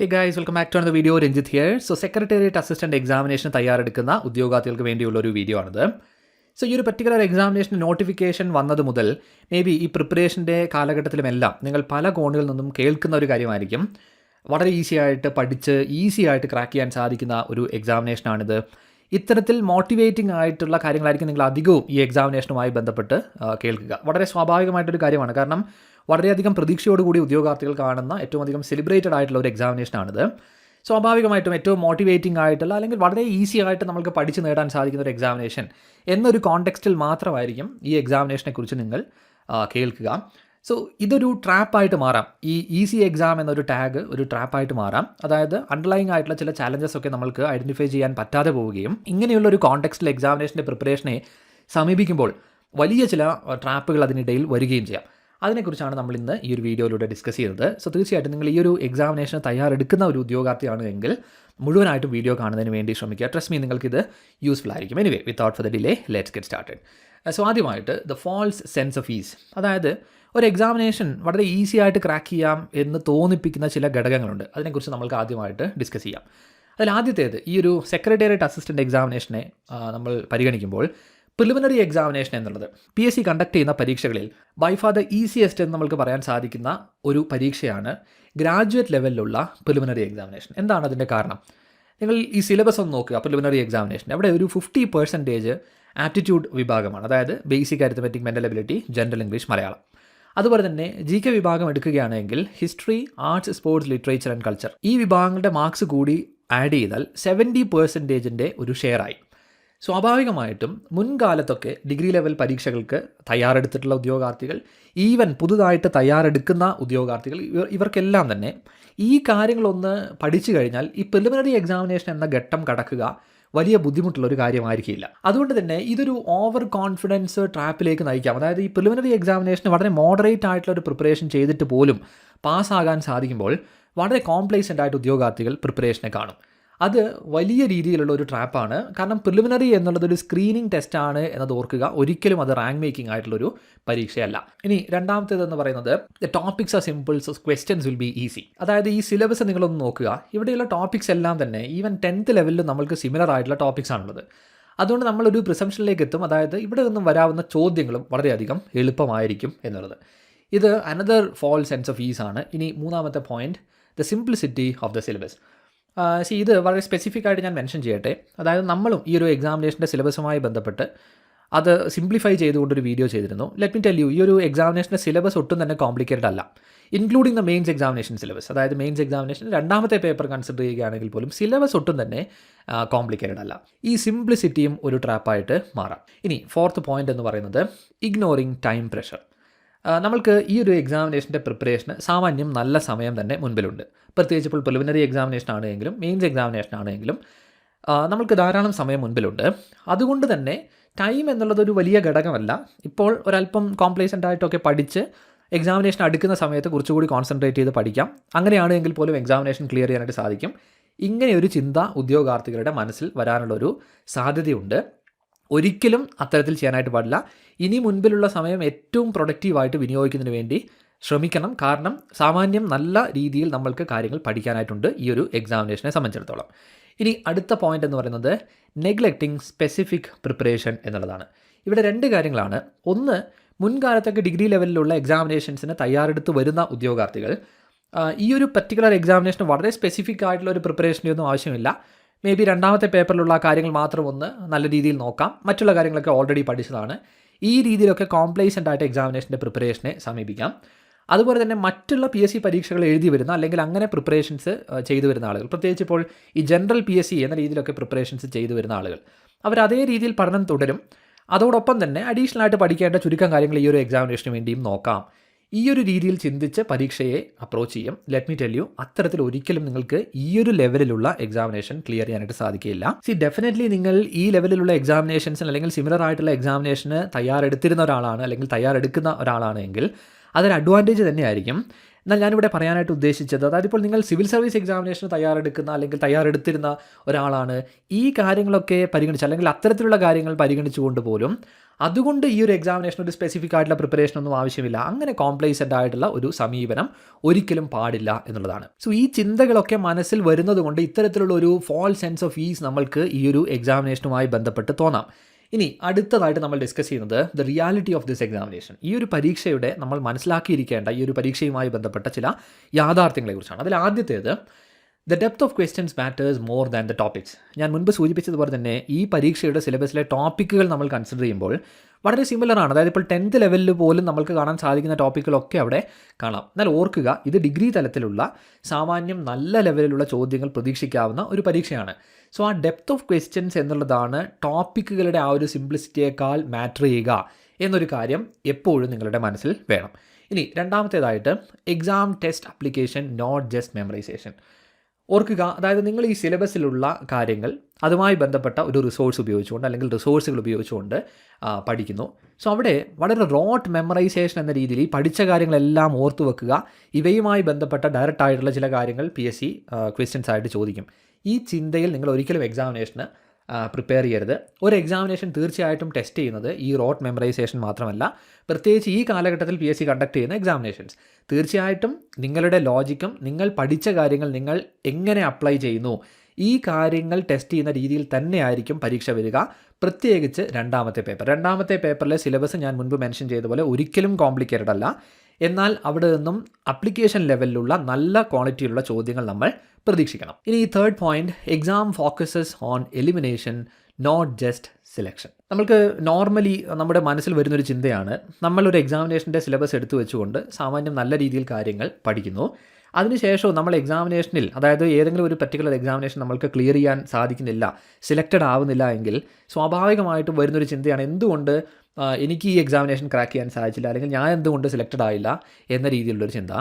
Hey guys welcome back to ആണ് video Ranjith here so secretariat assistant examination തയ്യാറെടുക്കുന്ന ഉദ്യോഗാർത്ഥികൾക്ക് വേണ്ടിയുള്ള ഒരു വീഡിയോ ആണിത്. സോ ഈ ഒരു പർട്ടിക്കുലർ എക്സാമിനേഷൻ നോട്ടിഫിക്കേഷൻ വന്നത് മുതൽ മേ ബി ഈ പ്രിപ്പറേഷന്റെ കാലഘട്ടത്തിലുമെല്ലാം നിങ്ങൾ പല കോണുകളിൽ നിന്നും കേൾക്കുന്ന ഒരു കാര്യമായിരിക്കും. വളരെ ഈസി ആയിട്ട് പഠിച്ച് ഈസി ആയിട്ട് ക്രാക്ക് ചെയ്യാൻ സാധിക്കുന്ന ഒരു എക്സാമിനേഷനാണിത് ഇത്തരത്തിൽ മോട്ടിവേറ്റിംഗ് ആയിട്ടുള്ള കാര്യങ്ങളായിരിക്കും നിങ്ങൾ അധികവും ഈ എക്സാമിനേഷനുമായി ബന്ധപ്പെട്ട് കേൾക്കുക. വളരെ സ്വാഭാവികമായിട്ടൊരു കാര്യമാണ്. കാരണം വളരെയധികം പ്രതീക്ഷയോടുകൂടി ഉദ്യോഗാർത്ഥികൾ കാണുന്ന ഏറ്റവും അധികം സെലിബ്രേറ്റഡ് ആയിട്ടുള്ള ഒരു എക്സാമിനേഷനാണിത് സ്വാഭാവികമായിട്ടും ഏറ്റവും മോട്ടിവേറ്റിംഗ് ആയിട്ടുള്ള അല്ലെങ്കിൽ വളരെ ഈസി ആയിട്ട് നമുക്ക് പഠിച്ചു നേടാൻ സാധിക്കുന്ന ഒരു എക്സാമിനേഷൻ എന്നൊരു കോണ്ടെക്സ്റ്റിൽ മാത്രമായിരിക്കും ഈ എക്സാമിനേഷനെ കുറിച്ച് നിങ്ങൾ കേൾക്കുക. സോ ഇതൊരു ട്രാപ്പായിട്ട് മാറാം. ഈ ഈസി എക്സാം എന്നൊരു ടാഗ് ഒരു ട്രാപ്പായിട്ട് മാറാം. അതായത് അണ്ടർലൈങ് ആയിട്ടുള്ള ചില ചാലഞ്ചസ് ഒക്കെ നമുക്ക് ഐഡന്റിഫൈ ചെയ്യാൻ പറ്റാതെ പോവുകയും ഇങ്ങനെയുള്ള ഒരു കോണ്ടെക്സ്റ്റിൽ എക്സാമിനേഷന്റെ പ്രിപ്പറേഷനെ സമീപിക്കുമ്പോൾ വലിയ ചില ട്രാപ്പുകൾ അതിനിടയിൽ വരികയും ചെയ്യാം. അതിനെക്കുറിച്ചാണ് നമ്മൾ ഇന്ന് ഈ ഒരു വീഡിയോയിലൂടെ ഡിസ്കസ് ചെയ്തത്. സോ തീർച്ചയായിട്ടും നിങ്ങൾ ഈ ഒരു എക്സാമിനേഷന് തയ്യാറെടുക്കുന്ന ഒരു ഉദ്യോഗാർത്ഥിയാണ് എങ്കിൽ മുഴുവനായിട്ടും വീഡിയോ കാണുന്നതിന് വേണ്ടി ശ്രമിക്കുക. ട്രസ്റ്റ് മീ നിങ്ങൾക്ക് ഇത് യൂസ്ഫുൾ ആയിരിക്കും. Anyway without for the delay let's get started so ആദ്യമായിട്ട് the false sense of is അതായത് ഒരു എക്സാമിനേഷൻ വളരെ ഈസി ആയിട്ട് ക്രാക്ക് ചെയ്യാം എന്ന് തോന്നിപ്പിക്കുന്ന ചില ഘടകങ്ങളുണ്ട്. അതിനെക്കുറിച്ച് നമ്മൾക്ക് ആദ്യമായിട്ട് ഡിസ്കസ് ചെയ്യാം. അതിൽ ആദ്യത്തേത് ഈ ഒരു സെക്രട്ടേറിയറ്റ് അസിസ്റ്റന്റ് എക്സാമിനേഷനെ നമ്മൾ പരിഗണിക്കുമ്പോൾ പ്രിലിമിനറി എക്സാമിനേഷൻ എന്നുള്ളത്. പി എസ് സി കണ്ടക്ട് ചെയ്യുന്ന പരീക്ഷകളിൽ ബൈഫാർ ദ ഈസിയസ്റ്റ് എന്ന് നമുക്ക് പറയാൻ സാധിക്കുന്ന ഒരു പരീക്ഷയാണ് ഗ്രാജുവേറ്റ് ലെവലിലുള്ള പ്രിലിമിനറി എക്സാമിനേഷൻ എന്താണ് അതിന്റെ കാരണം? നിങ്ങൾ ഈ സിലബസ് ഒന്ന് നോക്കുക പ്രിലിമിനറി എക്സാമിനേഷൻ അവിടെ ഒരു ഫിഫ്റ്റി പെർസെന്റേജ് ആപ്റ്റിറ്റ്യൂഡ് വിഭാഗമാണ്. അതായത് basic arithmetic mental ability general English Malayalam അതുപോലെ തന്നെ ജി കെ വിഭാഗം എടുക്കുകയാണെങ്കിൽ history arts sports literature and culture ഈ വിഭാഗങ്ങളുടെ മാർക്സ് കൂടി ആഡ് ചെയ്താൽ സെവന്റി പെർസെന്റേജിന്റെ ഒരു ഷെയറായി സ്വാഭാവികമായിട്ടും മുൻകാലത്തൊക്കെ ഡിഗ്രി ലെവൽ പരീക്ഷകൾക്ക് തയ്യാറെടുത്തിട്ടുള്ള ഉദ്യോഗാർത്ഥികൾ ഈവൻ പുതുതായിട്ട് തയ്യാറെടുക്കുന്ന ഉദ്യോഗാർത്ഥികൾ ഇവർ ഇവർക്കെല്ലാം തന്നെ ഈ കാര്യങ്ങളൊന്ന് പഠിച്ചു കഴിഞ്ഞാൽ ഈ പ്രിലിമിനറി എക്സാമിനേഷൻ എന്ന ഘട്ടം കടക്കുക വലിയ ബുദ്ധിമുട്ടുള്ള ഒരു കാര്യമായിരിക്കില്ല. അതുകൊണ്ട് തന്നെ ഇതൊരു ഓവർ കോൺഫിഡൻസ് ട്രാപ്പിലേക്ക് നയിക്കാം. അതായത് ഈ പ്രിലിമിനറി എക്സാമിനേഷന് വളരെ മോഡറേറ്റ് ആയിട്ടുള്ള ഒരു പ്രിപ്പറേഷൻ ചെയ്തിട്ട് പോലും പാസ്സാകാൻ സാധിക്കുമ്പോൾ വളരെ കോംപ്ലേസന്റ് ആയിട്ട് ഉദ്യോഗാർത്ഥികൾ പ്രിപ്പറേഷനെ കാണും. അത് വലിയ രീതിയിലുള്ള ഒരു ട്രാപ്പാണ്. കാരണം പ്രിലിമിനറി എന്നുള്ളത് ഒരു സ്ക്രീനിങ് ടെസ്റ്റാണ് എന്നത് ഓർക്കുക. ഒരിക്കലും അത് റാങ്ക് മേക്കിംഗ് ആയിട്ടുള്ളൊരു പരീക്ഷയല്ല. ഇനി രണ്ടാമത്തേത് എന്ന് പറയുന്നത് the topics are simples questions will be easy അതായത് ഈ സിലബസ് നിങ്ങളൊന്ന് നോക്കുക. ഇവിടെയുള്ള ടോപ്പിക്സ് എല്ലാം തന്നെ ഈവൻ ടെൻത്ത് ലെവലിൽ നമ്മൾക്ക് സിമിലർ ആയിട്ടുള്ള ടോപ്പിക്സ് ആണുള്ളത്. അതുകൊണ്ട് നമ്മളൊരു പ്രിസംഷനിലേക്ക് എത്തും. അതായത് ഇവിടെ നിന്നും വരാവുന്ന ചോദ്യങ്ങളും വളരെയധികം എളുപ്പമായിരിക്കും എന്നുള്ളത്. ഇത് another fall sense of ease ആണ്. ഇനി മൂന്നാമത്തെ point the simplicity of the syllabus see ഇത് വളരെ സ്പെസിഫിക് ആയിട്ട് ഞാൻ മെൻഷൻ ചെയ്യട്ടെ. അതായത് നമ്മളും ഈ ഒരു എക്സാമിനേഷന്റെ സിലബസുമായി ബന്ധപ്പെട്ട് അത് സിംപ്ലിഫൈ ചെയ്തുകൊണ്ടൊരു വീഡിയോ ചെയ്തിരുന്നു. ലെറ്റ് മി ടെൽ യു ഈ ഒരു എക്സാമിനേഷന്റെ സിലബസ് ഒട്ടും തന്നെ കോംപ്ലിക്കേറ്റഡ് അല്ല. Including the mains examination syllabus അതായത് മെയിൻസ് എക്സാമിനേഷൻ രണ്ടാമത്തെ പേപ്പർ കൺസിഡർ ചെയ്യുകയാണെങ്കിൽ പോലും സിലബസ് ഒട്ടും തന്നെ കോംപ്ലിക്കേറ്റഡ് അല്ല. ഈ സിംപ്ലിസിറ്റിയും ഒരു ട്രാപ്പായിട്ട് മാറാം. ഇനി ഫോർത്ത് പോയിന്റ് എന്ന് പറയുന്നത് ഇഗ്നോറിങ് ടൈം പ്രഷർ നമ്മൾക്ക് ഈ ഒരു എക്സാമിനേഷന്റെ പ്രിപ്പറേഷന് സാമാന്യം നല്ല സമയം തന്നെ മുൻപിലുണ്ട്. പ്രത്യേകിച്ച് ഇപ്പോൾ പ്രിലിമിനറി എക്സാമിനേഷൻ ആണെങ്കിലും മെയിൻസ് എക്സാമിനേഷൻ ആണെങ്കിലും നമ്മൾക്ക് ധാരാളം സമയം മുൻപിലുണ്ട്. അതുകൊണ്ട് തന്നെ ടൈം എന്നുള്ളത് ഒരു വലിയ ഘടകമല്ല. ഇപ്പോൾ ഒരല്പം കോംപ്ലേസന്റ് ആയിട്ടൊക്കെ പഠിച്ച് എക്സാമിനേഷൻ അടുക്കുന്ന സമയത്ത് കുറച്ചുകൂടി കോൺസെൻട്രേറ്റ് ചെയ്ത് പഠിക്കാം. അങ്ങനെയാണെങ്കിൽ പോലും എക്സാമിനേഷൻ ക്ലിയർ ചെയ്യാനായിട്ട് സാധിക്കും. ഇങ്ങനെയൊരു ചിന്ത ഉദ്യോഗാർത്ഥികളുടെ മനസ്സിൽ വരാനുള്ളൊരു സാധ്യതയുണ്ട്. ഒരിക്കലും അത്തരത്തിൽ ചെയ്യാനായിട്ട് പാടില്ല. ഇനി മുൻപിലുള്ള സമയം ഏറ്റവും പ്രൊഡക്റ്റീവായിട്ട് വിനിയോഗിക്കുന്നതിന് വേണ്ടി ശ്രമിക്കണം. കാരണം സാമാന്യം നല്ല രീതിയിൽ നമ്മൾക്ക് കാര്യങ്ങൾ പഠിക്കാനായിട്ടുണ്ട് ഈ ഒരു എക്സാമിനേഷനെ സംബന്ധിച്ചിടത്തോളം. ഇനി അടുത്ത പോയിന്റ് എന്ന് പറയുന്നത് നെഗ്ലക്റ്റിംഗ് സ്പെസിഫിക് പ്രിപ്പറേഷൻ എന്നുള്ളതാണ്. ഇവിടെ രണ്ട് കാര്യങ്ങളാണ്. ഒന്ന് മുൻകാലത്തൊക്കെ ഡിഗ്രി ലെവലിലുള്ള എക്സാമിനേഷൻസിന് തയ്യാറെടുത്ത് വരുന്ന ഉദ്യോഗാർത്ഥികൾ. ഈ ഒരു പർട്ടിക്കുലർ എക്സാമിനേഷന് വളരെ സ്പെസിഫിക് ആയിട്ടുള്ള ഒരു പ്രിപ്പറേഷന്റെ ഒന്നും ആവശ്യമില്ല. മേ ബി രണ്ടാമത്തെ പേപ്പറിലുള്ള കാര്യങ്ങൾ മാത്രം ഒന്ന് നല്ല രീതിയിൽ നോക്കാം. മറ്റുള്ള കാര്യങ്ങളൊക്കെ ഓൾറെഡി പഠിച്ചതാണ്. ഈ രീതിയിലൊക്കെ കോംപ്ലൈസന്റ് ആയിട്ട് എക്സാമിനേഷന്റെ പ്രിപ്പറേഷനെ സമീപിക്കാം. അതുപോലെ തന്നെ മറ്റുള്ള പി എസ് സി പരീക്ഷകൾ എഴുതി വരുന്ന അല്ലെങ്കിൽ അങ്ങനെ പ്രിപ്പറേഷൻസ് ചെയ്തു വരുന്ന ആളുകൾ. പ്രത്യേകിച്ച് ഇപ്പോൾ ഈ ജനറൽ പി എസ് സി എന്ന രീതിയിലൊക്കെ പ്രിപ്പറേഷൻസ് ചെയ്തു വരുന്ന ആളുകൾ. അവർ അതേ രീതിയിൽ പഠനം തുടരും. അതോടൊപ്പം തന്നെ അഡീഷണൽ ആയിട്ട് പഠിക്കേണ്ട ചുരുക്കം കാര്യങ്ങൾ ഈ ഒരു എക്സാമിനേഷന് വേണ്ടിയും നോക്കാം. ഈ ഒരു രീതിയിൽ ചിന്തിച്ച് പരീക്ഷയെ അപ്രോച്ച് ചെയ്യും. ലെറ്റ് മീ ടെൽ യു അത്തരത്തിൽ ഒരിക്കലും നിങ്ങൾക്ക് ഈ ഒരു ലെവലിലുള്ള എക്സാമിനേഷൻ ക്ലിയർ ചെയ്യാനായിട്ട് സാധിക്കില്ല സി ഡെഫിനറ്റ്ലി നിങ്ങൾ ഈ ലെവലിലുള്ള എക്സാമിനേഷൻസിന് അല്ലെങ്കിൽ സിമിലർ ആയിട്ടുള്ള എക്സാമിനേഷന് തയ്യാറെടുത്തിരുന്ന ഒരാളാണ് അല്ലെങ്കിൽ തയ്യാറെടുക്കുന്ന ഒരാളാണ് എങ്കിൽ അതൊരു അഡ്വാന്റേജ് തന്നെയായിരിക്കും. എന്നാൽ ഞാനിവിടെ പറയാനായിട്ട് ഉദ്ദേശിച്ചത് അതായത് ഇപ്പോൾ നിങ്ങൾ സിവിൽ സർവീസ് എക്സാമിനേഷന് തയ്യാറെടുക്കുന്ന അല്ലെങ്കിൽ തയ്യാറെടുത്തിരുന്ന ഒരാളാണ് ഈ കാര്യങ്ങളൊക്കെ പരിഗണിച്ച് അല്ലെങ്കിൽ അത്തരത്തിലുള്ള കാര്യങ്ങൾ പരിഗണിച്ചുകൊണ്ട് പോലും അതുകൊണ്ട് ഈ ഒരു എക്സാമിനേഷൻ ഒരു സ്പെസിഫിക് ആയിട്ടുള്ള പ്രിപ്പറേഷൻ ഒന്നും ആവശ്യമില്ല. അങ്ങനെ കോംപ്ലേസന്റ് ആയിട്ടുള്ള ഒരു സമീപനം ഒരിക്കലും പാടില്ല എന്നുള്ളതാണ്. സോ ഈ ചിന്തകളൊക്കെ മനസ്സിൽ വരുന്നത് കൊണ്ട് ഇത്തരത്തിലുള്ള ഒരു ഫോൾ സെൻസ് ഓഫ് ഈസ് നമ്മൾക്ക് ഈ ഒരു എക്സാമിനേഷനുമായി ബന്ധപ്പെട്ട് തോന്നാം. ഇനി അടുത്തതായിട്ട് നമ്മൾ ഡിസ്കസ് ചെയ്യുന്നത് the reality of this examination ഈ ഒരു പരീക്ഷയുടെ നമ്മൾ മനസ്സിലാക്കിയിരിക്കേണ്ട ഈ ഒരു പരീക്ഷയുമായി ബന്ധപ്പെട്ട ചില യാഥാർത്ഥ്യങ്ങളെക്കുറിച്ചാണ്. അതിൽ ആദ്യത്തേത് the depth of questions matters more than the topics ഞാൻ മുൻപ് സൂചിപ്പിച്ചതുപോലെ തന്നെ ഈ പരീക്ഷയുടെ സിലബസിലെ ടോപ്പിക്കുകൾ നമ്മൾ കൺസിഡർ ചെയ്യുമ്പോൾ വളരെ സിമിലർ ആണ്. അതായത് ഇപ്പോൾ ടെൻത്ത് ലെവലിൽ പോലും നമുക്ക് കാണാൻ സാധിക്കുന്ന ടോപ്പിക്കുകളൊക്കെ അവിടെ കാണാം. എന്നാൽ ഓർക്കുക ഇത് ഡിഗ്രി തലത്തിലുള്ള സാമാന്യം നല്ല ലെവലിലുള്ള ചോദ്യങ്ങൾ പ്രതീക്ഷിക്കാവുന്ന ഒരു പരീക്ഷയാണ്. സോ ആ ഡെപ്ത് ഓഫ് ക്വസ്റ്റ്യൻസ് എന്നുള്ളതാണ് ടോപ്പിക്കുകളുടെ ആ ഒരു സിംപ്ലിസിറ്റിയേക്കാൾ മാറ്റർ ചെയ്യുക എന്നൊരു കാര്യം എപ്പോഴും നിങ്ങളുടെ മനസ്സിൽ വേണം. ഇനി രണ്ടാമത്തേതായിട്ട് exam test application not just memorisation ഓർക്കുക അതായത് നിങ്ങൾ ഈ സിലബസിലുള്ള കാര്യങ്ങൾ അതുമായി ബന്ധപ്പെട്ട ഒരു റിസോഴ്സ് ഉപയോഗിച്ചുകൊണ്ട് അല്ലെങ്കിൽ റിസോഴ്സുകൾ ഉപയോഗിച്ചുകൊണ്ട് പഠിക്കുന്നു. സോ അവിടെ വളരെ റോട്ട് മെമ്മറൈസേഷൻ എന്ന രീതിയിൽ ഈ പഠിച്ച കാര്യങ്ങളെല്ലാം ഓർത്തു വെക്കുക. ഇവയുമായി ബന്ധപ്പെട്ട ഡയറക്റ്റ് ആയിട്ടുള്ള ചില കാര്യങ്ങൾ പി എസ് സി ക്വസ്റ്റ്യൻസ് ആയിട്ട് ചോദിക്കും. ഈ ചിന്തയിൽ നിങ്ങൾ ഒരിക്കലും എക്സാമിനേഷന് പ്രിപ്പയർ ചെയ്യരുത്. ഒരു എക്സാമിനേഷൻ തീർച്ചയായിട്ടും ടെസ്റ്റ് ചെയ്യുന്നത് ഈ റോട്ട് മെമ്മറൈസേഷൻ മാത്രമല്ല പ്രത്യേകിച്ച് ഈ കാലഘട്ടത്തിൽ പി എസ് സി കണ്ടക്ട് ചെയ്യുന്ന എക്സാമിനേഷൻസ് തീർച്ചയായിട്ടും നിങ്ങളുടെ ലോജിക്കും നിങ്ങൾ പഠിച്ച കാര്യങ്ങൾ നിങ്ങൾ എങ്ങനെ അപ്ലൈ ചെയ്യുന്നു ഈ കാര്യങ്ങൾ ടെസ്റ്റ് ചെയ്യുന്ന രീതിയിൽ തന്നെയായിരിക്കും പരീക്ഷ വരിക. പ്രത്യേകിച്ച് രണ്ടാമത്തെ പേപ്പർ. രണ്ടാമത്തെ പേപ്പറിലെ സിലബസ് ഞാൻ മുൻപ് മെൻഷൻ ചെയ്ത പോലെ ഒരിക്കലും കോംപ്ലിക്കേറ്റഡ് അല്ല. എന്നാൽ അവിടെ നിന്നും അപ്ലിക്കേഷൻ ലെവലിലുള്ള നല്ല ക്വാളിറ്റിയിലുള്ള ചോദ്യങ്ങൾ നമ്മൾ പ്രതീക്ഷിക്കണം. ഇനി ഈ third point exam focuses on elimination not just selection നമുക്ക് നോർമലി നമ്മുടെ മനസ്സിൽ വരുന്നൊരു ചിന്തയാണ് നമ്മളൊരു എക്സാമിനേഷന്റെ സിലബസ് എടുത്തു വെച്ചുകൊണ്ട് സാമാന്യം നല്ല രീതിയിൽ കാര്യങ്ങൾ പഠിക്കുന്നു. അതിനുശേഷവും നമ്മൾ എക്സാമിനേഷനിൽ അതായത് ഏതെങ്കിലും ഒരു പർട്ടിക്കുലർ എക്സാമിനേഷൻ നമ്മൾക്ക് ക്ലിയർ ചെയ്യാൻ സാധിക്കുന്നില്ല സെലക്റ്റഡ് ആവുന്നില്ല എങ്കിൽ സ്വാഭാവികമായിട്ടും വരുന്നൊരു ചിന്തയാണ് എന്തുകൊണ്ട് എനിക്ക് ഈ എക്സാമിനേഷൻ ക്രാക്ക് ചെയ്യാൻ സാധിച്ചില്ല അല്ലെങ്കിൽ ഞാൻ എന്തുകൊണ്ട് സെലക്റ്റഡ് ആയില്ല എന്ന രീതിയിലുള്ളൊരു ചിന്ത.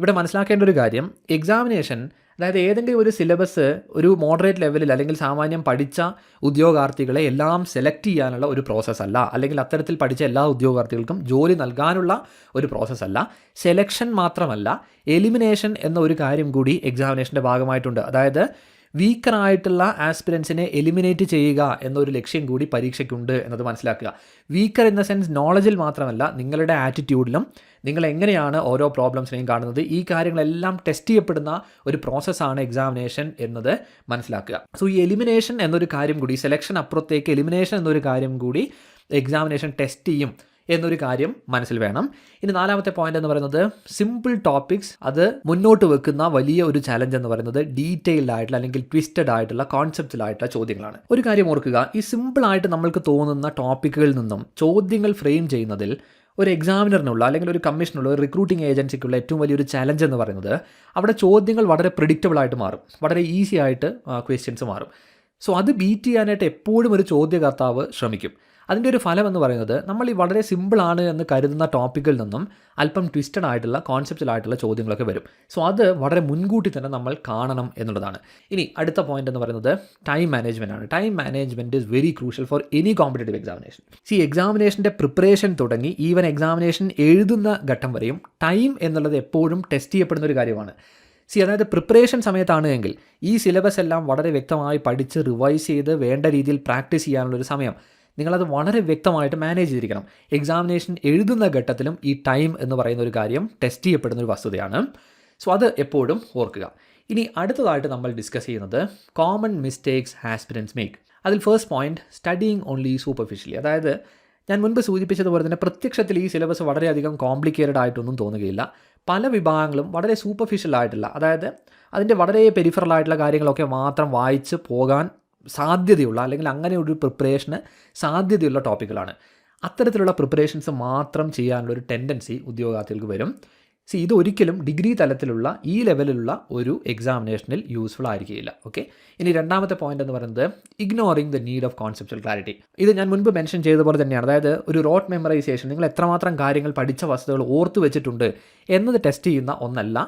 ഇവിടെ മനസ്സിലാക്കേണ്ട ഒരു കാര്യം എക്സാമിനേഷൻ അതായത് ഏതെങ്കിലും ഒരു സിലബസ് ഒരു മോഡറേറ്റ് ലെവലിൽ അല്ലെങ്കിൽ സാമാന്യം പഠിച്ച ഉദ്യോഗാർത്ഥികളെ എല്ലാം സെലക്ട് ചെയ്യാനുള്ള ഒരു പ്രോസസ്സ് അല്ല. അല്ലെങ്കിൽ അത്തരത്തിൽ പഠിച്ച എല്ലാ ഉദ്യോഗാർത്ഥികൾക്കും ജോലി നൽകാനുള്ള ഒരു പ്രോസസ്സ് അല്ല. സെലക്ഷൻ മാത്രമല്ല എലിമിനേഷൻ എന്ന ഒരു കാര്യം കൂടി എക്സാമിനേഷന്റെ ഭാഗമായിട്ടുണ്ട്. അതായത് വീക്കറായിട്ടുള്ള ആസ്പിരൻസിനെ എലിമിനേറ്റ് ചെയ്യുക എന്നൊരു ലക്ഷ്യം കൂടി പരീക്ഷയ്ക്കുണ്ട് എന്നത് മനസ്സിലാക്കുക. വീക്കർ ഇൻ ദ സെൻസ് നോളജിൽ മാത്രമല്ല നിങ്ങളുടെ ആറ്റിറ്റ്യൂഡിലും നിങ്ങൾ എങ്ങനെയാണ് ഓരോ പ്രോബ്ലംസിനെയും കാണുന്നത് ഈ കാര്യങ്ങളെല്ലാം ടെസ്റ്റ് ചെയ്യപ്പെടുന്ന ഒരു പ്രോസസ്സാണ് എക്സാമിനേഷൻ എന്നത് മനസ്സിലാക്കുക. സോ ഈ എലിമിനേഷൻ എന്നൊരു കാര്യം കൂടി സെലക്ഷൻ അപ്പുറത്തേക്ക് എലിമിനേഷൻ എന്നൊരു കാര്യം കൂടി എക്സാമിനേഷൻ ടെസ്റ്റ് ചെയ്യും. എന്നൊരു കാര്യം മനസ്സിൽ വേണം. ഇനി നാലാമത്തെ പോയിന്റ് എന്ന് പറയുന്നത് സിമ്പിൾ ടോപ്പിക്സ് അത് മുന്നോട്ട് വെക്കുന്ന വലിയ ഒരു ചലഞ്ച് എന്ന് പറയുന്നത് ഡീറ്റെയിൽഡ് ആയിട്ടുള്ള അല്ലെങ്കിൽ ട്വിസ്റ്റഡ് ആയിട്ടുള്ള കോൺസെപ്റ്റിലായിട്ടുള്ള ചോദ്യങ്ങളാണ്. ഒരു കാര്യം ഓർക്കുക ഈ സിമ്പിൾ ആയിട്ട് നമ്മൾക്ക് തോന്നുന്ന ടോപ്പിക്കുകളിൽ നിന്നും ചോദ്യങ്ങൾ ഫ്രെയിം ചെയ്യുന്നതിൽ ഒരു എക്സാമിനറിനുള്ള അല്ലെങ്കിൽ ഒരു കമ്മീഷനുള്ള ഒരു റിക്രൂട്ടിംഗ് ഏജൻസിക്കുള്ള ഏറ്റവും വലിയൊരു ചലഞ്ച് എന്ന് പറയുന്നത് അവിടെ ചോദ്യങ്ങൾ വളരെ പ്രിഡിക്റ്റബിൾ ആയിട്ട് മാറും. വളരെ ഈസി ആയിട്ട് ക്വസ്റ്റ്യൻസ് മാറും. സോ അത് ബീറ്റ് ചെയ്യാനായിട്ട് എപ്പോഴും ഒരു ചോദ്യകർത്താവ് ശ്രമിക്കും. അതിന്റെ ഒരു ഫലം എന്ന് പറയുന്നത് നമ്മൾ ഈ വളരെ സിമ്പിളാണ് എന്ന് കരുതുന്ന ടോപ്പിക്കിൽ നിന്നും അല്പം ട്വിസ്റ്റഡ് ആയിട്ടുള്ള കോൺസെപ്റ്റൽ ആയിട്ടുള്ള ചോദ്യങ്ങളൊക്കെ വരും. സോ അത് വളരെ മുൻകൂട്ടി തന്നെ നമ്മൾ കാണണം എന്നുള്ളതാണ്. ഇനി അടുത്ത പോയിന്റ് എന്ന് പറയുന്നത് ടൈം മാനേജ്മെന്റ് ആണ്. Time management is very crucial for any competitive examination see എക്സാമിനേഷന്റെ preparation തുടങ്ങി ഈവൻ എക്സാമിനേഷൻ എഴുതുന്ന ഘട്ടം വരെയും ടൈം എന്നുള്ളത് എപ്പോഴും ടെസ്റ്റ് ചെയ്യപ്പെടുന്ന ഒരു കാര്യമാണ്. സി അതായത് പ്രിപ്പറേഷൻ സമയത്താണ് എങ്കിൽ ഈ സിലബസ് എല്ലാം വളരെ വ്യക്തമായി പഠിച്ച് റിവൈസ് ചെയ്ത് വേണ്ട രീതിയിൽ പ്രാക്ടീസ് ചെയ്യാനുള്ളൊരു സമയം. നിങ്ങളത് വളരെ വ്യക്തമായിട്ട് മാനേജ് ചെയ്തിരിക്കണം. എക്സാമിനേഷൻ എഴുതുന്ന ഘട്ടത്തിലും ഈ ടൈം എന്ന് പറയുന്ന ഒരു കാര്യം ടെസ്റ്റ് ചെയ്യപ്പെടുന്ന ഒരു വസ്തുതയാണ്. സോ അത് എപ്പോഴും ഓർക്കുക. ഇനി അടുത്തതായിട്ട് നമ്മൾ ഡിസ്കസ് ചെയ്യുന്നത് കോമൺ മിസ്റ്റേക്സ് ആസ്പിരൻസ് മേക്ക് അതിൽ first point studying only superficially അതായത് ഞാൻ മുൻപ് സൂചിപ്പിച്ചതുപോലെ തന്നെ പ്രത്യക്ഷത്തിൽ ഈ സിലബസ് വളരെയധികം കോംപ്ലിക്കേറ്റഡ് ആയിട്ടൊന്നും തോന്നുകയില്ല. പല വിഭാഗങ്ങളും വളരെ സൂപ്പർഫിഷ്യൽ ആയിട്ടുള്ള അതായത് അതിന്റെ വളരെ പെരിഫറൽ ആയിട്ടുള്ള കാര്യങ്ങളൊക്കെ മാത്രം വായിച്ച് പോകാൻ സാധ്യതയുള്ള അല്ലെങ്കിൽ അങ്ങനെ ഒരു പ്രിപ്പറേഷന് സാധ്യതയുള്ള ടോപ്പിക്കുകളാണ് അത്തരത്തിലുള്ള പ്രിപ്പറേഷൻസ് മാത്രം ചെയ്യാനുള്ള ഒരു ടെൻഡൻസി ഉദ്യോഗാർത്ഥികൾക്ക് വരും. സി ഇത് ഒരിക്കലും ഡിഗ്രി തലത്തിലുള്ള ഈ ലെവലിലുള്ള ഒരു എക്സാമിനേഷനിൽ യൂസ്ഫുൾ ആയിരിക്കില്ല ഓക്കെ ഇനി രണ്ടാമത്തെ പോയിന്റ് എന്ന് പറയുന്നത് ignoring the need of conceptual clarity ഇത് ഞാൻ മുൻപ് മെൻഷൻ ചെയ്ത പോലെ തന്നെയാണ്. അതായത് ഒരു റോട്ട് മെമ്മറൈസേഷൻ നിങ്ങൾ എത്രമാത്രം കാര്യങ്ങൾ പഠിച്ച വസ്തുതകൾ ഓർത്തു വെച്ചിട്ടുണ്ട് എന്നത് ടെസ്റ്റ് ചെയ്യുന്ന ഒന്നല്ല.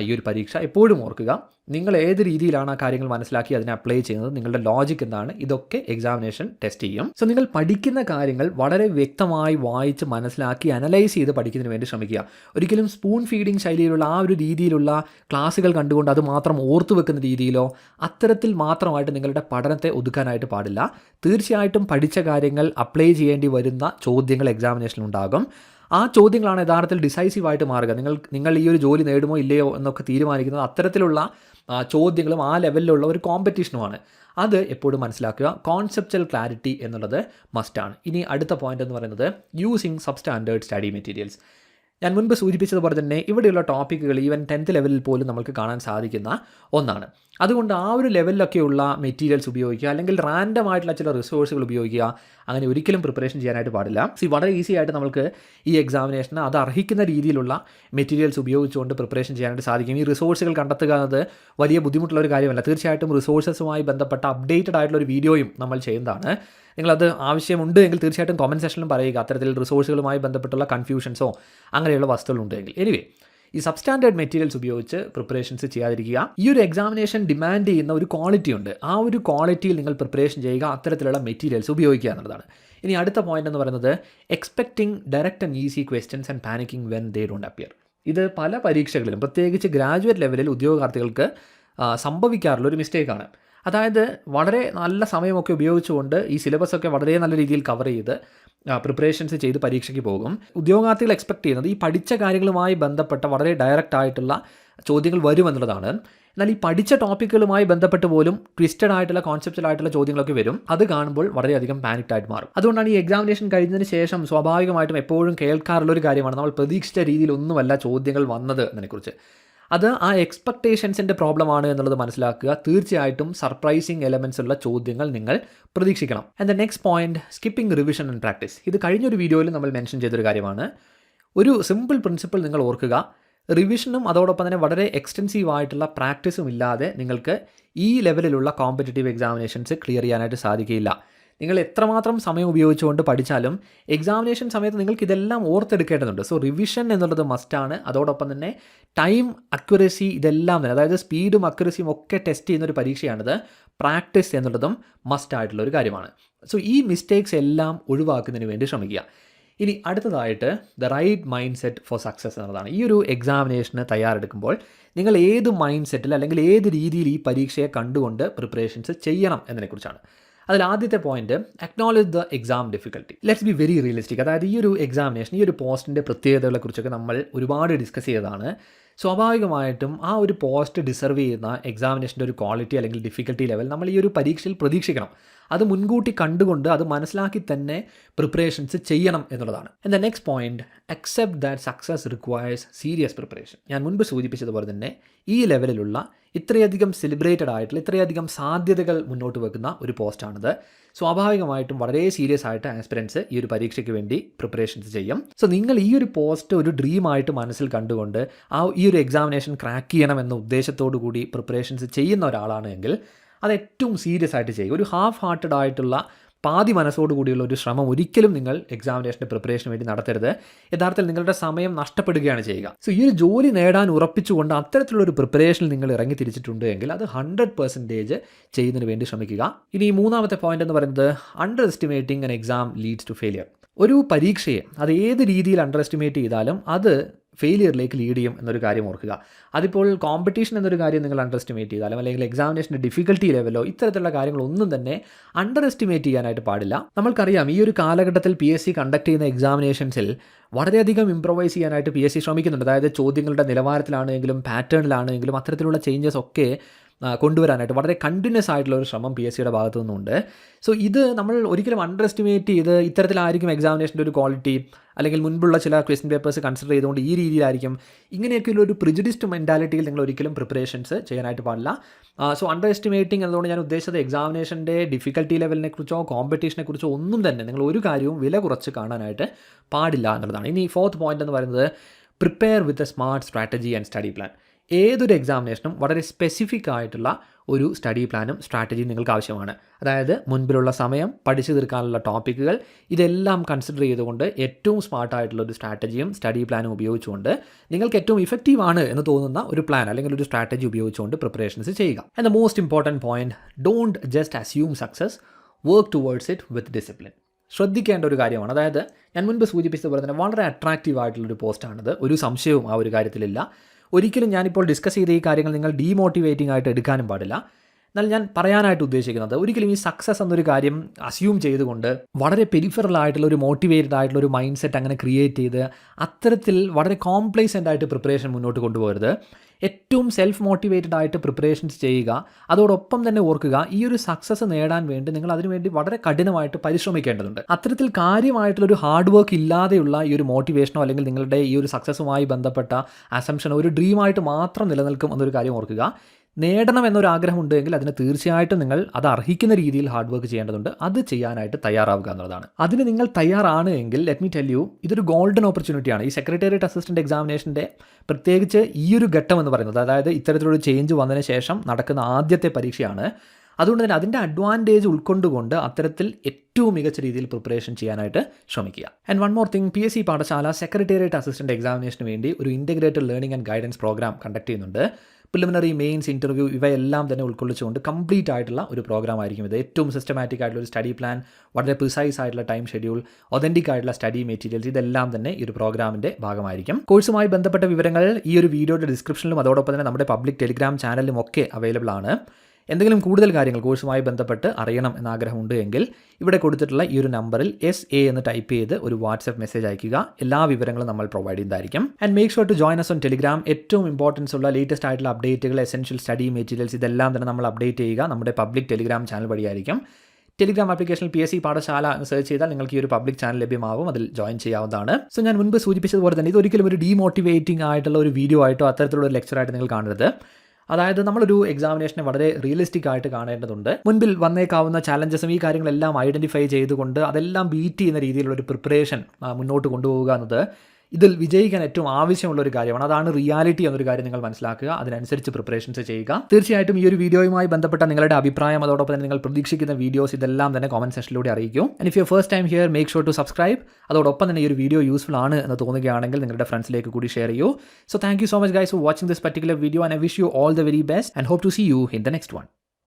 ഈ ഒരു പരീക്ഷ എപ്പോഴും ഓർക്കുക. നിങ്ങൾ ഏത് രീതിയിലാണ് ആ കാര്യങ്ങൾ മനസ്സിലാക്കി അതിനെ അപ്ലൈ ചെയ്യുന്നത് നിങ്ങളുടെ ലോജിക് എന്താണ് ഇതൊക്കെ എക്സാമിനേഷൻ ടെസ്റ്റ് ചെയ്യും. സോ നിങ്ങൾ പഠിക്കുന്ന കാര്യങ്ങൾ വളരെ വ്യക്തമായി വായിച്ച് മനസ്സിലാക്കി അനലൈസ് ചെയ്ത് പഠിക്കുന്നതിന് വേണ്ടി ശ്രമിക്കുക. ഒരിക്കലും സ്പൂൺ ഫീഡിംഗ് ശൈലിയിലുള്ള ആ ഒരു രീതിയിലുള്ള ക്ലാസ്സുകൾ കണ്ടുകൊണ്ട് അത് മാത്രം ഓർത്തു വെക്കുന്ന രീതിയിലോ അത്തരത്തിൽ മാത്രമായിട്ട് നിങ്ങളുടെ പഠനത്തെ ഒതുക്കാനായിട്ട് പാടില്ല. തീർച്ചയായിട്ടും പഠിച്ച കാര്യങ്ങൾ അപ്ലൈ ചെയ്യേണ്ടി വരുന്ന ചോദ്യങ്ങൾ എക്സാമിനേഷനിൽ ഉണ്ടാകും. ആ ചോദ്യങ്ങളാണ് യഥാർത്ഥത്തിൽ ഡിസൈസീവ് ആയിട്ട് മാറുക. നിങ്ങൾ നിങ്ങൾ ഈ ഒരു ജോലി നേടുമോ ഇല്ലയോ എന്നൊക്കെ തീരുമാനിക്കുന്നത് അത്തരത്തിലുള്ള ചോദ്യങ്ങളും ആ ലെവലിലുള്ള ഒരു കോമ്പറ്റീഷനുമാണ് അത് എപ്പോഴും മനസ്സിലാക്കുക. കോൺസെപ്റ്റൽ ക്ലാരിറ്റി എന്നുള്ളത് മസ്റ്റാണ് ഇനി അടുത്ത പോയിന്റ് എന്ന് പറയുന്നത് using substandard study materials ഞാൻ മുൻപ് സൂചിപ്പിച്ചതുപോലെ തന്നെ ഇവിടെയുള്ള ടോപ്പിക്കുകൾ ഈവൻ ടെൻത്ത് ലെവലിൽ പോലും നമുക്ക് കാണാൻ സാധിക്കുന്ന ഒന്നാണ്. അതുകൊണ്ട് ആ ഒരു ലെവലിലൊക്കെയുള്ള മെറ്റീരിയൽസ് ഉപയോഗിക്കുക അല്ലെങ്കിൽ റാൻഡം ആയിട്ടുള്ള ചില റിസോഴ്സുകൾ ഉപയോഗിക്കുക അങ്ങനെ ഒരിക്കലും പ്രിപ്പറേഷൻ ചെയ്യാനായിട്ട് പാടില്ല. സി വളരെ ഈസി ആയിട്ട് നമുക്ക് ഈ എക്സാമിനേഷന് അത് അർഹിക്കുന്ന രീതിയിലുള്ള മെറ്റീരിയൽസ് ഉപയോഗിച്ചുകൊണ്ട് പ്രിപ്പറേഷൻ ചെയ്യാനായിട്ട് സാധിക്കും. ഈ റിസോഴ്സുകൾ കണ്ടെത്തുക എന്നത് വലിയ ബുദ്ധിമുട്ടുള്ള ഒരു കാര്യമല്ല. തീർച്ചയായിട്ടും റിസോഴ്സസുമായി ബന്ധപ്പെട്ട അപ്ഡേറ്റഡ് ആയിട്ടുള്ള ഒരു വീഡിയോയും നമ്മൾ ചെയ്യുന്നതാണ്. നിങ്ങളത് ആവശ്യമുണ്ട് എങ്കിൽ തീർച്ചയായിട്ടും കോമന്റ് സെക്ഷനിലും പറയുക. അത്തരത്തിൽ റിസോഴ്സുകളുമായി ബന്ധപ്പെട്ടുള്ള കൺഫ്യൂഷൻസോ അങ്ങനെയുള്ള വസ്തുക്കളുണ്ടെങ്കിൽ എനിവേ ഈ സബ്സ്റ്റാൻഡേർഡ് മെറ്റീരിയൽസ് ഉപയോഗിച്ച് പ്രിപ്പറേഷൻസ് ചെയ്യാതിരിക്കുക. ഈ ഒരു എക്സാമിനേഷൻ ഡിമാൻഡ് ചെയ്യുന്ന ഒരു ക്വാളിറ്റി ഉണ്ട്. ആ ഒരു ക്വാളിറ്റിയിൽ നിങ്ങൾ പ്രിപ്പറേഷൻ ചെയ്യുക അത്തരത്തിലുള്ള മെറ്റീരിയൽസ് ഉപയോഗിക്കുക എന്നുള്ളതാണ്. ഇനി അടുത്ത പോയിന്റ് എന്ന് പറയുന്നത് expecting direct and easy questions and panicking when they don't appear ഇത് പല പരീക്ഷകളിലും പ്രത്യേകിച്ച് ഗ്രാജുവേറ്റ് ലെവലിൽ ഉദ്യോഗാർത്ഥികൾക്ക് സംഭവിക്കാറുള്ള ഒരു മിസ്റ്റേക്കാണ് അതായത് വളരെ നല്ല സമയമൊക്കെ ഉപയോഗിച്ചുകൊണ്ട് ഈ സിലബസ് ഒക്കെ വളരെ നല്ല രീതിയിൽ കവർ ചെയ്ത് പ്രിപ്പറേഷൻസ് ചെയ്ത് പരീക്ഷയ്ക്ക് പോകും. ഉദ്യോഗാർത്ഥികൾ എക്സ്പെക്ട് ചെയ്യുന്നത് ഈ പഠിച്ച കാര്യങ്ങളുമായി ബന്ധപ്പെട്ട വളരെ ഡയറക്റ്റ് ആയിട്ടുള്ള ചോദ്യങ്ങൾ വരുമെന്നുള്ളതാണ്. എന്നാൽ ഈ പഠിച്ച ടോപ്പിക്കുകളുമായി ബന്ധപ്പെട്ട് പോലും ട്വിസ്റ്റഡ് ആയിട്ടുള്ള കോൺസെപ്റ്റൽ ആയിട്ടുള്ള ചോദ്യങ്ങളൊക്കെ വരും. അത് കാണുമ്പോൾ വളരെയധികം പാനിക്ഡ് ആയിട്ട് മാറും. അതുകൊണ്ടാണ് ഈ എക്സാമിനേഷൻ കഴിഞ്ഞതിന് ശേഷം സ്വാഭാവികമായിട്ടും എപ്പോഴും കേൾക്കാറുള്ള ഒരു കാര്യമാണ് നമ്മൾ പ്രതീക്ഷിച്ച രീതിയിലൊന്നുമല്ല ചോദ്യങ്ങൾ വന്നത് എന്നതിനെക്കുറിച്ച്. അത് ആ എക്സ്പെക്ടേഷൻസിന്റെ പ്രോബ്ലമാണ് എന്നുള്ളത് മനസ്സിലാക്കുക. തീർച്ചയായിട്ടും സർപ്രൈസിങ് എലമെൻസ് ഉള്ള ചോദ്യങ്ങൾ നിങ്ങൾ പ്രതീക്ഷിക്കണം. And the next point skipping revision and practice ഇത് കഴിഞ്ഞൊരു വീഡിയോയിൽ നമ്മൾ മെൻഷൻ ചെയ്തൊരു കാര്യമാണ്. ഒരു സിമ്പിൾ പ്രിൻസിപ്പിൾ നിങ്ങൾ ഓർക്കുക. റിവിഷനും അതോടൊപ്പം തന്നെ വളരെ എക്സ്റ്റെൻസീവ് ആയിട്ടുള്ള പ്രാക്ടീസും ഇല്ലാതെ നിങ്ങൾക്ക് ഈ ലെവലിലുള്ള കോമ്പറ്റേറ്റീവ് എക്സാമിനേഷൻസ് ക്ലിയർ ചെയ്യാനായിട്ട് സാധിക്കില്ല നിങ്ങൾ എത്രമാത്രം സമയം ഉപയോഗിച്ചുകൊണ്ട് പഠിച്ചാലും എക്സാമിനേഷൻ സമയത്ത് നിങ്ങൾക്ക് ഇതെല്ലാം ഓർത്തെടുക്കേണ്ടതുണ്ട്. സോ റിവിഷൻ എന്നുള്ളത് മസ്റ്റാണ് അതോടൊപ്പം തന്നെ ടൈം അക്യുറസി ഇതെല്ലാം തന്നെ അതായത് സ്പീഡും അക്യുറസിയും ഒക്കെ ടെസ്റ്റ് ചെയ്യുന്ന ഒരു പരീക്ഷയാണിത്. പ്രാക്ടീസ് എന്നുള്ളതും മസ്റ്റ് ആയിട്ടുള്ള ഒരു കാര്യമാണ്. സോ ഈ മിസ്റ്റേക്സ് എല്ലാം ഒഴിവാക്കുന്നതിന് വേണ്ടി ശ്രമിക്കുക. ഇനി അടുത്തതായിട്ട് the right mindset for success എന്നുള്ളതാണ്. ഈ ഒരു എക്സാമിനേഷന് തയ്യാറെടുക്കുമ്പോൾ നിങ്ങൾ ഏത് മൈൻഡ് സെറ്റിൽ അല്ലെങ്കിൽ ഏത് രീതിയിൽ ഈ പരീക്ഷയെ കണ്ടുകൊണ്ട് പ്രിപ്പറേഷൻസ് ചെയ്യണം എന്നതിനെക്കുറിച്ചാണ്. അതിൽ ആദ്യത്തെ point acknowledge the exam difficulty let's be very realistic അതായത് ഈ ഒരു എക്സാമിനേഷൻ ഈ ഒരു പോസ്റ്റിന്റെ പ്രത്യേകതകളെ കുറിച്ചൊക്കെ നമ്മൾ ഒരുപാട് ഡിസ്കസ് ചെയ്തതാണ്. സ്വാഭാവികമായിട്ടും ആ ഒരു പോസ്റ്റ് ഡിസർവ് ചെയ്യുന്ന എക്സാമിനേഷന്റെ ഒരു ക്വാളിറ്റി അല്ലെങ്കിൽ ഡിഫിക്കൽട്ടി ലെവൽ നമ്മൾ ഈ ഒരു പരീക്ഷയിൽ പ്രതീക്ഷിക്കണം. അത് മുൻകൂട്ടി കണ്ടുകൊണ്ട് അത് മനസ്സിലാക്കി തന്നെ പ്രിപ്പറേഷൻസ് ചെയ്യണം എന്നുള്ളതാണ്. The next point accept that success requires serious preparation ഞാൻ മുൻപ് സൂചിപ്പിച്ചതുപോലെ തന്നെ ഈ ലെവലിലുള്ള ഇത്രയധികം സെലിബ്രേറ്റഡ് ആയിട്ടുള്ള ഇത്രയധികം സാധ്യതകൾ മുന്നോട്ട് വെക്കുന്ന ഒരു പോസ്റ്റാണിത് സ്വാഭാവികമായിട്ടും വളരെ സീരിയസ് ആയിട്ട് ആസ്പിരൻസ് ഈ ഒരു പരീക്ഷയ്ക്ക് വേണ്ടി പ്രിപ്പറേഷൻസ് ചെയ്യും. സോ നിങ്ങൾ ഈ ഒരു പോസ്റ്റ് ഒരു ഡ്രീം ആയിട്ട് മനസ്സിൽ കണ്ടുകൊണ്ട് ആ ഈ ഒരു എക്സാമിനേഷൻ ക്രാക്ക് ചെയ്യണം എന്ന ഉദ്ദേശത്തോടു കൂടി പ്രിപ്പറേഷൻസ് ചെയ്യുന്ന ഒരാളാണ് എങ്കിൽ അത് ഏറ്റവും സീരിയസ് ആയിട്ട് ചെയ്യുക. ഒരു ഹാഫ് ഹാർട്ടഡ് ആയിട്ടുള്ള പാതി മനസ്സോടു കൂടിയുള്ള ഒരു ശ്രമം ഒരിക്കലും നിങ്ങൾ എക്സാമിനേഷന്റെ പ്രിപ്പറേഷന് വേണ്ടി നടത്തരുത്. യഥാർത്ഥത്തിൽ നിങ്ങളുടെ സമയം നഷ്ടപ്പെടുകയാണ് ചെയ്യുക. സോ ഈ ഒരു ജോലി നേടാൻ ഉറപ്പിച്ചുകൊണ്ട് അത്തരത്തിലുള്ള ഒരു പ്രിപ്പറേഷനിൽ നിങ്ങൾ ഇറങ്ങി തിരിച്ചിട്ടുണ്ട് എങ്കിൽ അത് ഹൺഡ്രഡ് പെർസെന്റേജ് ചെയ്യുന്നതിന് വേണ്ടി ശ്രമിക്കുക. ഇനി മൂന്നാമത്തെ പോയിന്റ് എന്ന് പറയുന്നത് underestimating an exam leads to failure ഒരു പരീക്ഷയെ അത് ഏത് രീതിയിൽ അണ്ടർ എസ്റ്റിമേറ്റ് ചെയ്താലും അത് ഫെയിലിയറിലേക്ക് ലീഡ് ചെയ്യും എന്നൊരു കാര്യം ഓർക്കുക. അതിപ്പോൾ കോമ്പറ്റീഷൻ എന്നൊരു കാര്യം നിങ്ങൾ അണ്ടർ എസ്റ്റിമേറ്റ് ചെയ്താലും അല്ലെങ്കിൽ എക്സാമിനേഷന്റെ ഡിഫിക്കൽട്ടി ലെവലോ ഇത്തരത്തിലുള്ള കാര്യങ്ങളൊന്നും തന്നെ അണ്ടർ എസ്റ്റിമേറ്റ് ചെയ്യാനായിട്ട് പാടില്ല. നമ്മൾക്കറിയാം ഈ ഒരു കാലഘട്ടത്തിൽ പി എസ് സി കണ്ടക്ട് ചെയ്യുന്ന എക്സാമിനേഷൻസിൽ വളരെയധികം ഇമ്പ്രവൈസ് ചെയ്യാനായിട്ട് പി എസ് സി ശ്രമിക്കുന്നുണ്ട്. അതായത് ചോദ്യങ്ങളുടെ നിലവാരത്തിലാണെങ്കിലും പാറ്റേണിലാണെങ്കിലും അത്തരത്തിലുള്ള ചേഞ്ചസ് ഒക്കെ കൊണ്ടുവരാനായിട്ട് വളരെ കണ്ടിന്യൂസ് ആയിട്ടുള്ള ഒരു ശ്രമം പി എസ് സിയുടെ ഭാഗത്തു നിന്നുണ്ട്. സോ ഇത് നമ്മൾ ഒരിക്കലും അണ്ടർ എസ്റ്റിമേറ്റ് ചെയ്ത് ഇത്തരത്തിലായിരിക്കും എക്സാമിനേഷന്റെ ഒരു ക്വാളിറ്റി അല്ലെങ്കിൽ മുൻപുള്ള ചില ക്വസ്റ്റ്യൻ പേപ്പേഴ്സ് കൺസിഡർ ചെയ്തുകൊണ്ട് ഈ രീതിയിലായിരിക്കും ഇങ്ങനെയൊക്കെയുള്ള ഒരു പ്രിജിഡിസ്റ്റ് മെന്റാലിറ്റിയിൽ നിങ്ങൾ ഒരിക്കലും പ്രിപ്പറേഷൻസ് ചെയ്യാനായിട്ട് പാടില്ല. സോ അണ്ടർ എസ്റ്റിമേറ്റിംഗ് എന്നതുകൊണ്ട് ഞാൻ ഉദ്ദേശിച്ചത് എക്സാമിനേഷന്റെ ഡിഫിക്കൽട്ടി ലെവലിനെ കുറിച്ചോ കോമ്പറ്റീഷനെ കുറിച്ചോ ഒന്നും തന്നെ നിങ്ങൾ ഒരു കാര്യവും വില കുറച്ച് കാണാനായിട്ട് പാടില്ല എന്നുള്ളതാണ്. ഇനി ഫോർത്ത് പോയിന്റ് എന്ന് പറയുന്നത് prepare with a smart strategy and study plan ഏതൊരു എക്സാമിനേഷനും വളരെ സ്പെസിഫിക് ആയിട്ടുള്ള ഒരു സ്റ്റഡി പ്ലാനും സ്ട്രാറ്റജിയും നിങ്ങൾക്ക് ആവശ്യമാണ്. അതായത് മുൻപിലുള്ള സമയം പഠിച്ചു തീർക്കാനുള്ള ടോപ്പിക്കുകൾ ഇതെല്ലാം കൺസിഡർ ചെയ്തുകൊണ്ട് ഏറ്റവും സ്മാർട്ടായിട്ടുള്ള ഒരു സ്ട്രാറ്റജിയും സ്റ്റഡി പ്ലാനും ഉപയോഗിച്ചുകൊണ്ട് നിങ്ങൾക്ക് ഏറ്റവും ഇഫക്റ്റീവ് ആണ് എന്ന് തോന്നുന്ന ഒരു പ്ലാൻ അല്ലെങ്കിൽ ഒരു സ്ട്രാറ്റജി ഉപയോഗിച്ചുകൊണ്ട് പ്രിപ്പറേഷൻസ് ചെയ്യുക. And the most important point don't just assume success work towards it with discipline ശ്രദ്ധിക്കേണ്ട ഒരു കാര്യമാണ്. അതായത് ഞാൻ മുൻപ് സൂചിപ്പിച്ചതുപോലെ തന്നെ വളരെ അട്രാക്റ്റീവ് ആയിട്ടുള്ളൊരു പോസ്റ്റാണിത് ഒരു സംശയവും ആ ഒരു കാര്യത്തിലില്ല. ഒരിക്കലും ഞാനിപ്പോൾ ഡിസ്കസ് ചെയ്ത ഈ കാര്യങ്ങൾ നിങ്ങൾ ഡീമോട്ടിവേറ്റിംഗ് ആയിട്ട് എടുക്കാനും പാടില്ല. എന്നാൽ ഞാൻ പറയാനായിട്ട് ഉദ്ദേശിക്കുന്നത് ഒരിക്കലും ഈ സക്സസ് എന്നൊരു കാര്യം അസ്യൂം ചെയ്തുകൊണ്ട് വളരെ പെരിഫറൽ ആയിട്ടുള്ള ഒരു മോട്ടിവേറ്റഡ് ആയിട്ടുള്ള ഒരു മൈൻഡ് സെറ്റ് അങ്ങനെ ക്രിയേറ്റ് ചെയ്ത് അത്തരത്തിൽ വളരെ കോംപ്ലേസന്റ് ആയിട്ട് പ്രിപ്പറേഷൻ മുന്നോട്ട് കൊണ്ടുപോകരുത്. ഏറ്റവും സെൽഫ് മോട്ടിവേറ്റഡ് ആയിട്ട് പ്രിപ്പറേഷൻസ് ചെയ്യുക അതോടൊപ്പം തന്നെ ഓർക്കുക ഈ ഒരു സക്സസ് നേടാൻ വേണ്ടി നിങ്ങൾ അതിനുവേണ്ടി വളരെ കഠിനമായിട്ട് പരിശ്രമിക്കേണ്ടതുണ്ട്. അത്തരത്തിൽ കാര്യമായിട്ടുള്ള ഒരു ഹാർഡ് വർക്ക് ഇല്ലാതെയുള്ള ഈ ഒരു മോട്ടിവേഷനോ അല്ലെങ്കിൽ നിങ്ങളുടെ ഈ ഒരു സക്സസ്സുമായി ബന്ധപ്പെട്ട അസംഷനോ ഒരു ഡ്രീമായിട്ട് മാത്രം നിലനിൽക്കും എന്നൊരു കാര്യം ഓർക്കുക. നേടണം എന്നൊരു ആഗ്രഹമുണ്ടെങ്കിൽ അതിന് തീർച്ചയായിട്ടും നിങ്ങൾ അത് അർഹിക്കുന്ന രീതിയിൽ ഹാർഡ് വർക്ക് ചെയ്യേണ്ടതുണ്ട്. അത് ചെയ്യാനായിട്ട് തയ്യാറാവുക എന്നുള്ളതാണ്. അതിന് നിങ്ങൾ തയ്യാറാണ് എങ്കിൽ ലെറ്റ് മീ ടെൽ യു ഇതൊരു ഗോൾഡൻ ഓപ്പർച്യൂണിറ്റിയാണ് ഈ സെക്രട്ടേറിയറ്റ് അസിസ്റ്റന്റ് എക്സാമിനേഷന്റെ പ്രത്യേകിച്ച് ഈ ഒരു ഘട്ടം എന്ന് പറയുന്നത് അതായത് ഇത്തരത്തിലൊരു ചേഞ്ച് വന്നതിന് ശേഷം നടക്കുന്ന ആദ്യത്തെ പരീക്ഷയാണ്. അതുകൊണ്ട് തന്നെ അതിന്റെ അഡ്വാന്റേജ് ഉൾക്കൊണ്ടുകൊണ്ട് അത്തരത്തിൽ ഏറ്റവും മികച്ച രീതിയിൽ പ്രിപ്പറേഷൻ ചെയ്യാനായിട്ട് ശ്രമിക്കുക. And one more thing P S C Pathashala secretariat assistant എക്സാമിനേഷന് വേണ്ടി ഒരു integrated learning and guidance programme conduct ചെയ്യുന്നുണ്ട്. പ്രിലിമിനറി മെയിൻസ് ഇന്റർവ്യൂ ഇവയെല്ലാം തന്നെ ഉൾക്കൊള്ളിച്ചുകൊണ്ട് കംപ്ലീറ്റ് ആയിട്ടുള്ള ഒരു പ്രോഗ്രാം ആയിരിക്കും ഇത്. ഏറ്റവും സിസ്റ്റമാറ്റിക് ആയിട്ടുള്ള ഒരു സ്റ്റഡി പ്ലാൻ വളരെ പ്രിസൈസ് ആയിട്ടുള്ള ടൈം ഷെഡ്യൂൾ ഒതന്റിക് ആയിട്ടുള്ള സ്റ്റഡി മെറ്റീരിയൽസ് ഇതെല്ലാം തന്നെ ഈ ഒരു പ്രോഗ്രാമിന്റെ ഭാഗമായിരിക്കും. കോഴ്സുമായി ബന്ധപ്പെട്ട വിവരങ്ങൾ ഈ ഒരു വീഡിയോയുടെ ഡിസ്ക്രിപ്ഷനിലും അതോടൊപ്പം തന്നെ നമ്മുടെ പബ്ലിക് ടെലിഗ്രാം ചാനലിലും ഒക്കെ അവൈലബിൾ ആണ്. എന്തെങ്കിലും കൂടുതൽ കാര്യങ്ങൾ കോഴ്സുമായി ബന്ധപ്പെട്ട് അറിയണം എന്ന ആഗ്രഹമുണ്ട് എങ്കിൽ ഇവിടെ കൊടുത്തിട്ടുള്ള ഈ ഒരു നമ്പറിൽ എസ് എ എന്ന് ടൈപ്പ് ചെയ്ത് ഒരു വാട്സ്ആപ്പ് മെസ്സേജ് അയക്കുക എല്ലാ വിവരങ്ങളും നമ്മൾ provide ചെയ്തായിരിക്കും and make sure to join us on Telegram ഏറ്റവും ഇമ്പോർട്ടൻസ് ഉള്ള ലേറ്റസ്റ്റ് ആയിട്ടുള്ള അപ്ഡേറ്റുകൾ എസെൻഷ്യൽ സ്റ്റഡി മെറ്റീരിയൽസ് ഇതെല്ലാം തന്നെ നമ്മൾ അപ്ഡേറ്റ് ചെയ്യുക. നമ്മുടെ പബ്ലിക് ടെലിഗ്രാം ചാനൽ വഴിയായിരിക്കും. Telegram application P S C Pathashala എന്ന് സെർച്ച് ചെയ്താൽ നിങ്ങൾക്ക് ഈ ഒരു പബ്ലിക് ചാനൽ ലഭ്യമാവും. അതിൽ ജോയിൻ ചെയ്യാവുന്നതാണ്. സോ ഞാൻ മുൻപ് സൂചിപ്പിച്ചതുപോലെ തന്നെ ഇത് ഒരിക്കലും ഒരു ഡീമോട്ടിവേറ്റിംഗ് ആയിട്ടുള്ള ഒരു വീഡിയോ ആയിട്ടോ അത്തരത്തിലുള്ള ഒരു ലെക്ചറായിട്ട് നിങ്ങൾ കാണരുത്. അതായത് നമ്മളൊരു എക്സാമിനേഷനെ വളരെ റിയലിസ്റ്റിക് ആയിട്ട് കാണേണ്ടതുണ്ട്. മുൻപിൽ വന്നേക്കാവുന്ന ചാലഞ്ചസും ഈ കാര്യങ്ങളെല്ലാം ഐഡന്റിഫൈ ചെയ്തുകൊണ്ട് അതെല്ലാം ബീറ്റ് ചെയ്യുന്ന രീതിയിലുള്ള ഒരു പ്രിപ്പറേഷൻ മുന്നോട്ട് കൊണ്ടുപോകുക എന്നത് ഇതിൽ വിജയിക്കാൻ ഏറ്റവും ആവശ്യമുള്ള ഒരു കാര്യമാണ്. അതാണ് റിയാലിറ്റി എന്നൊരു കാര്യം നിങ്ങൾ മനസ്സിലാക്കുക. അതിനനുസരിച്ച് പ്രിപ്പറേഷൻസ് ചെയ്യുക. തീർച്ചയായിട്ടും ഈ ഒരു വീഡിയോയുമായി ബന്ധപ്പെട്ട നിങ്ങളുടെ അഭിപ്രായം അതോടൊപ്പം തന്നെ നിങ്ങൾ പ്രതീക്ഷിക്കുന്ന വീഡിയോസ് ഇതെല്ലാം തന്നെ കോമന്റ് സെക്ഷനിലൂടെ അറിയിക്കും. And if you first time here make sure to subscribe അതോടൊപ്പം തന്നെ ഈ ഒരു വീഡിയോ യൂസ്ഫുൾ ആണ് എന്ന് തോന്നുകയാണെങ്കിൽ നിങ്ങളുടെ ഫ്രണ്ട്സിലേക്ക് കൂടി ഷെയർ ചെയ്യൂ. So thank you so much guys for watching this particular video and I wish you all the very best and hope to see you in the next one